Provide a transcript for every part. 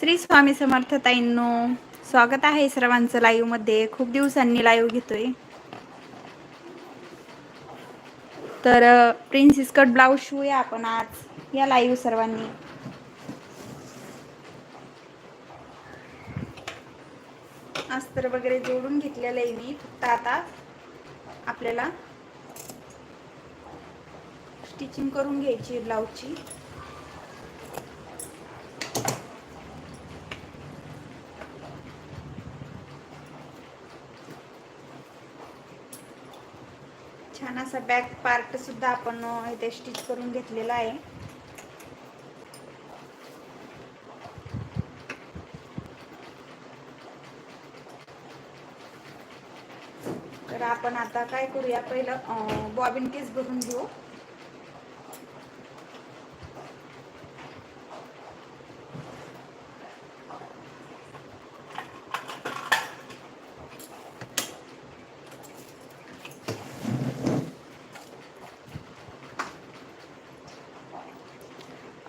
श्री स्वामी समर्थ ताईंनो स्वागत आहे सर्वांचं लाईव्हमध्ये खूप दिवसांनी लाईव्ह घेतोय. तर प्रिन्सिस कट ब्लाऊज शिवूया आपण आज या लाईव्ह सर्वांनी. अस्तर वगैरे जोडून घेतलेलं आहे मी फक्त आता आपल्याला स्टिचिंग करून घ्यायची ब्लाऊजची छान असा बॅक पार्ट सुद्धा आपण इथे स्टिच करून घेतलेला आहे. तर आपण आता काय करूया पहिलं बॉबिन केस भरून घेऊ.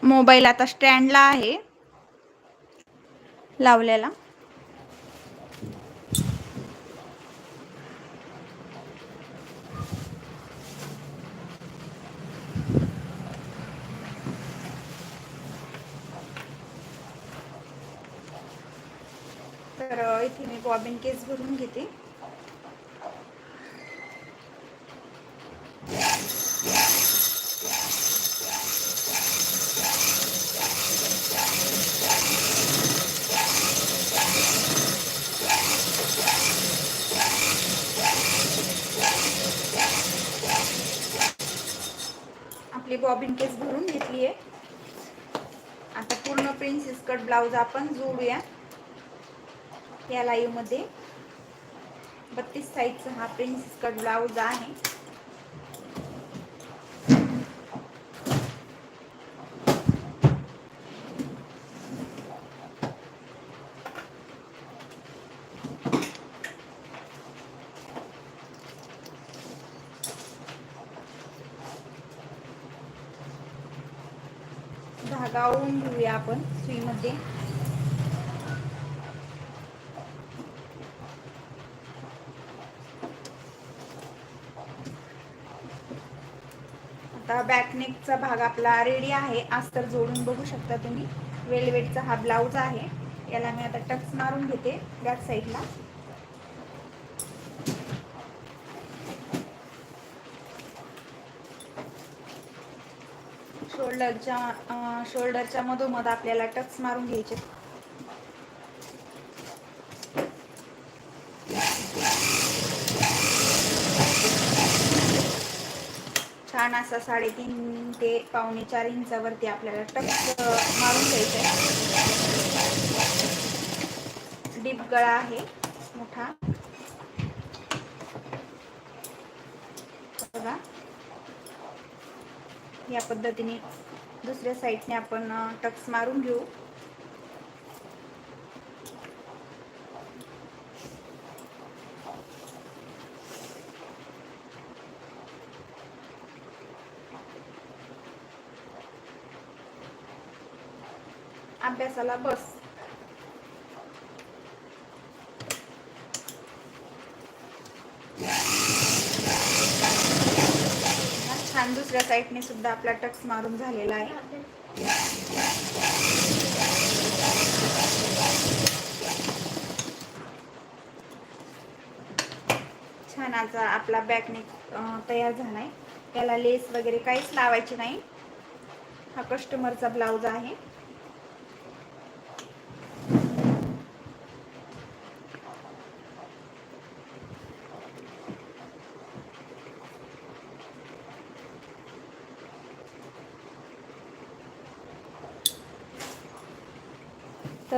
मोबाईल आता स्टँडला आहे. लावलेला. तर इथे मी बॉबिन केस भरून घेते. आपली बॉबिन केस भरून घेतली आहे आता पूर्ण प्रिन्सेस कट ब्लाऊज आपण जोडूया. या लाईव्हमध्ये बत्तीस साईजचा हा प्रिन्सेस कट ब्लाऊज आहे. धागा ओढून घेऊया आपण सुईमध्ये. आता बॅकनेकचा भाग आपला रेडी आहे. अस्तर जोडून बघू शकता तुम्ही. वेलवेटचा हा ब्लाऊज आहे. याला मी आता टक्स मारून घेते बॅक साईडला शोल्डरच्या शोल्डरच्या मधोमध आपल्याला टक्स मारून घ्यायचे. छान असा साडेतीन ते पावणे चार इंचावरती आपल्याला टक्स मारून घ्यायचे. डीप गळा आहे मोठा बघा या पद्धतीने दुसऱ्या साईडने आपण टक्स मारून घेऊ. अभ्यासाला बस. आणि दुसऱ्या साईडने सुद्धा आपला टक्स मारून झालेला आहे. छान आता आपला बॅकने तयार झालाय. त्याला लेस वगैरे काहीच लावायची नाही. हा कस्टमरचा ब्लाऊज आहे.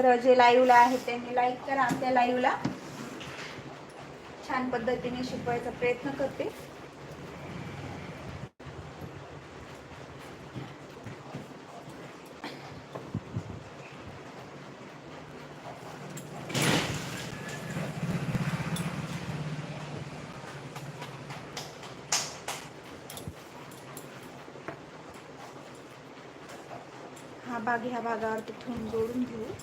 तर जे लाईव्हला आहे त्यांनी लाईक करा. आपल्या लाईव्हला छान पद्धतीने शिकवायचा प्रयत्न करते. बाग ह्या भागावर तिथून जोडून घेऊ.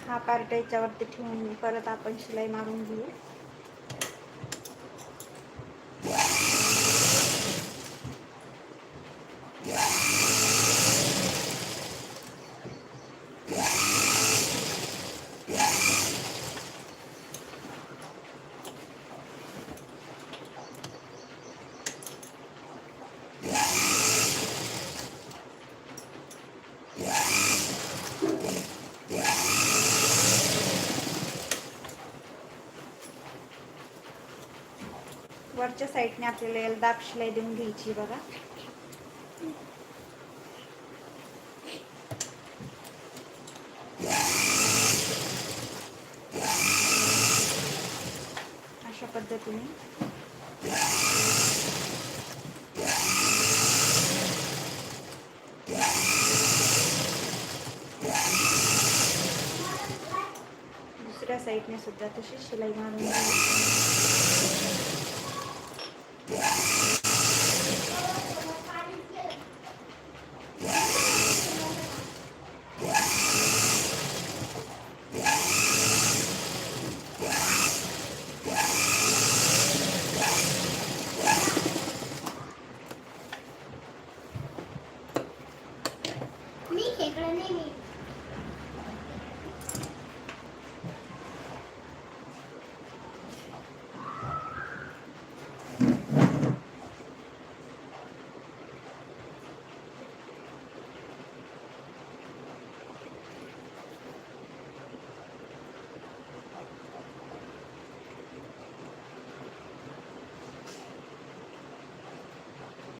हा पार्ट याच्यावरती ठेवून परत आपण शिलाई मारून घेऊ. वरच्या साईडने आपल्याला याला दाब शिलाई देऊन घ्यायची बघा. अशा पद्धतीने. दुसऱ्या साईडने सुद्धा तशी शिलाई मारून खेकडं नाही मी